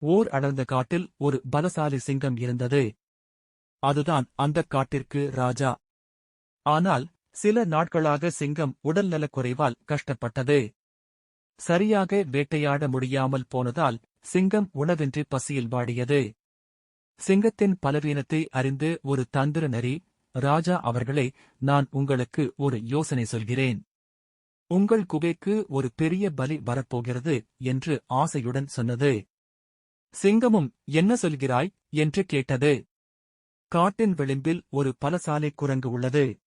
ஓர் அடர்ந்த காட்டில் ஒரு பலசாலி சிங்கம் இருந்தது. அதுதான் அந்தக் காட்டிற்கு ராஜா. ஆனால் சில நாட்களாக சிங்கம் உடல்நலக் குறைவால் கஷ்டப்பட்டது. சரியாக வேட்டையாட முடியாமல் போனதால் சிங்கம் உணவின்றி பசியில் வாடியது. சிங்கத்தின் பலவீனத்தை அறிந்து ஒரு தந்திர நரி ராஜா அவர்களே நான் உங்களுக்கு ஒரு யோசனை சொல்கிறேன். உங்கள் குகைக்கு ஒரு பெரிய பலி வரப்போகிறது என்று ஆசையுடன் சொன்னது. சிங்கமும் என்ன சொல்கிறாய்? என்று கேட்டது. காட்டின் விளிம்பில் ஒரு பலசாலை குரங்கு உள்ளது.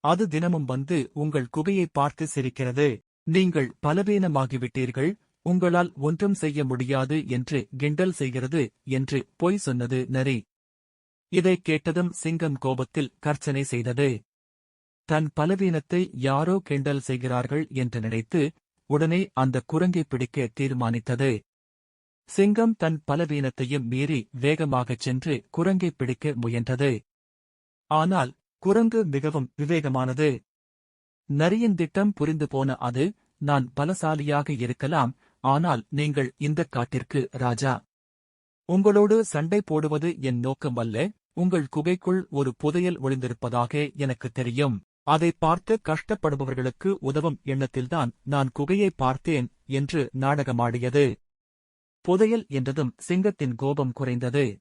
அது தினமும் வந்து உங்கள் குகையை பார்த்து சிரிக்கிறது. நீங்கள் பலவீனமாகிவிட்டீர்கள். உங்களால் ஒன்றும் செய்ய முடியாது என்று கிண்டல் செய்கிறது என்று பொய் சொன்னது நரி. இதைக் கேட்டதும் சிங்கம் கோபத்தில் கர்ச்சனை செய்தது. தன் பலவீனத்தை யாரோ கிண்டல் செய்கிறார்கள் என்று நினைத்து உடனே அந்த குரங்கை பிடிக்க தீர்மானித்தது. சிங்கம் தன் பலவீனத்தையும் மீறி வேகமாகச் சென்று குரங்கை பிடிக்க முயன்றது. ஆனால் குரங்கு மிகவும் விவேகமானது. நரியின் திட்டம் புரிந்து போன அது நான் பலசாலியாக இருக்கலாம் ஆனால் நீங்கள் இந்தக் காட்டிற்கு ராஜா. உங்களோடு சண்டை போடுவது என் நோக்கம் அல்ல உங்கள் குகைக்குள் ஒரு புதையல் ஒளிந்திருப்பதாக எனக்கு தெரியும். அதை பார்த்து கஷ்டப்படுபவர்களுக்கு உதவும் எண்ணத்தில்தான் நான் குகையை பார்த்தேன் என்று நாடகமாடியது. புதையல் என்றதும் சிங்கத்தின் கோபம் குறைந்தது.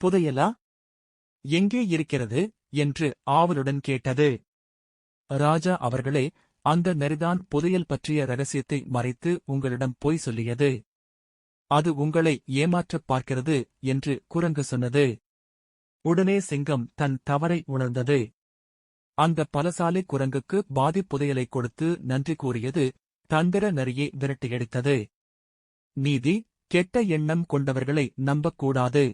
புதையலா? எங்கே இருக்கிறது? என்று ஆவலுடன் கேட்டது. ராஜா அவர்களே அந்த நரிதான் புதையல் பற்றிய ரகசியத்தை மறைத்து உங்களிடம் பொய் சொல்லியது. அது உங்களை ஏமாற்றப் பார்க்கிறது என்று குரங்கு சொன்னது. உடனே சிங்கம் தன் தவறை உணர்ந்தது. அந்த பலசாலை குரங்குக்கு பாதிப்புதையலைக் கொடுத்து நன்றி கூறியது தந்திர நரியை விரட்டியடித்தது. நீதி கெட்ட எண்ணம் கொண்டவர்களை நம்பக்கூடாது.